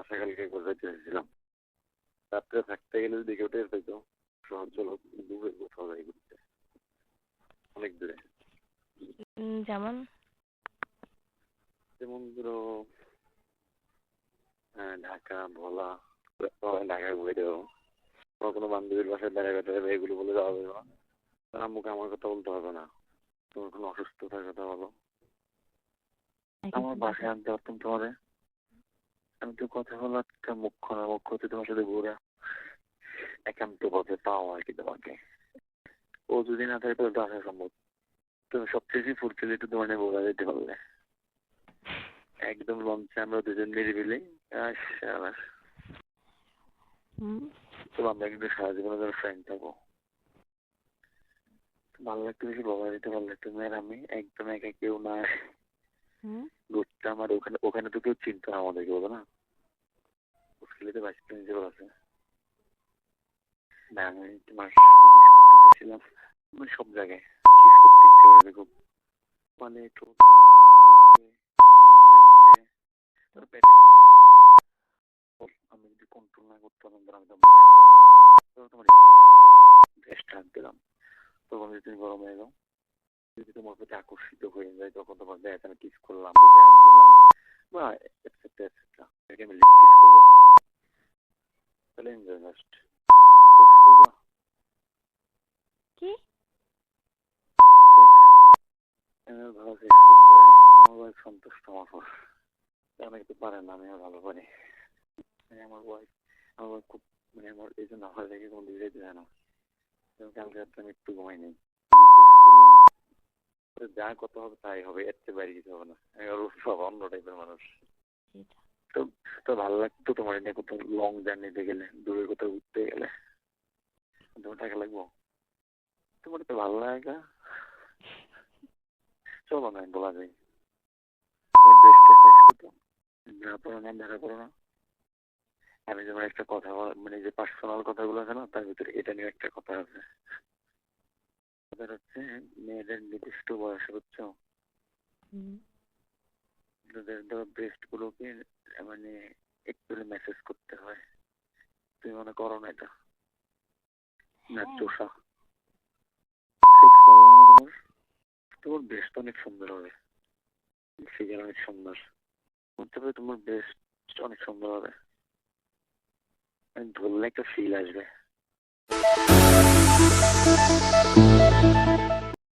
বাসা কালকে গোজাইতে এসেছিলাম। রাত্রে থাকতে গেলে দেখে উঠে পেতো শহর চলো দূরে কোথাও যাই ঘুরতে অনেক দূরে। যেমন? যেমন ধরো হ্যাঁ, ঢাকা ভোলা ঢাকা ঘুরে দেবো কোনো কোনো বান্ধবীর বাসায় বেড়া বেড়া যাবে এগুলো বলে যাওয়া যাবে না তার আম্মুকে আমার কথা বলতে হবে না। তোমার কোনো অসুস্থতার কথা বলো। আমার বাসায় আনতে পারতাম তোমারে আমি তো কথা বলার একটা মুখ্য না মুখ্য হচ্ছে তোমার সাথে ঘোরা। একান্ত পথে পাও আর কি তোমাকে। ও যদি না থাকে তাহলে তো আসা সম্ভব। তুমি সবচেয়ে ফুর্তিলে একটু তোমার নিয়ে বোঝা যেতে পারলে। একদম লঞ্চে আমরা দুজন নিরিবিলি আর তো আমরা কিন্তু সারা জীবনে ধরো ফ্রেন্ড থাকব ভালো লাগতো বেশি বাবা ভালো লাগতো না আর আমি একদম একা কেউ না। ঘুরতাম আর ওখানে ওখানে তো কেউ চিনতো না আমাদেরকে বলো না? হোস্টেলে ভাইস প্রিন্সিপাল আছে। না আমি তোমার করতে চাইছিলাম। মানে সব জায়গায় মানে আমি যদি কন্ট্রোল না করতে পারলাম তাহলে আমি তোমার দিলাম। তখন যদি তুমি গরম হয়ে যাও, যদি তোমার প্রতি আকর্ষিত হয়ে যায়, তখন তোমার দেখ আমি কিস করলাম দিলাম। বা এটসেট্রা এটাকে আমি লিপ কিস করব? জাস্ট কি আমি ভালো সেক্স করতে পারি আমার ওয়াইফ সন্তুষ্ট আমার উপর অনেকে তো পারে না আমি ভালো পারি মানে আমার ওয়াইফ আমার wife খুব মানে আমার এই জন্য আমার রেখে কোনো না কালকে রাত্রে আমি একটু ঘুমাই নেই যা কত হবে তাই হবে এর চেয়ে বাইরে কিছু হবে না আমি আরও সব অন্য টাইপের মানুষ তো ভালো লাগতো তোমার নিয়ে কোথাও লং জার্নিতে গেলে, দূরে কোথাও ঘুরতে গেলে। তোমার টাকা লাগবো? তোমার তো ভালো লাগে চলো না, বলা যায়। না পড়ো না দেখা করো না। আমি যেমন একটা কথা মানে যে পার্সোনাল কথাগুলো আছে না, তার ভিতরে এটা নিয়ে একটা কথা আছে। কথা হচ্ছে, মেয়েদের নির্দিষ্ট বয়স হুম। তাদের ধরো ব্রেস্ট গুলোকে মানে একটু মেসেজ করতে হয়। তুমি মনে করো না এটা? না হ্যাঁ। চোষা না তোমার তোমার ব্রেস্ট অনেক সুন্দর হবে। ফিগার অনেক সুন্দর। বলতে পারে তোমার ব্রেস্ট অনেক সুন্দর হবে। মানে ধরলে একটা ফিল আসবে।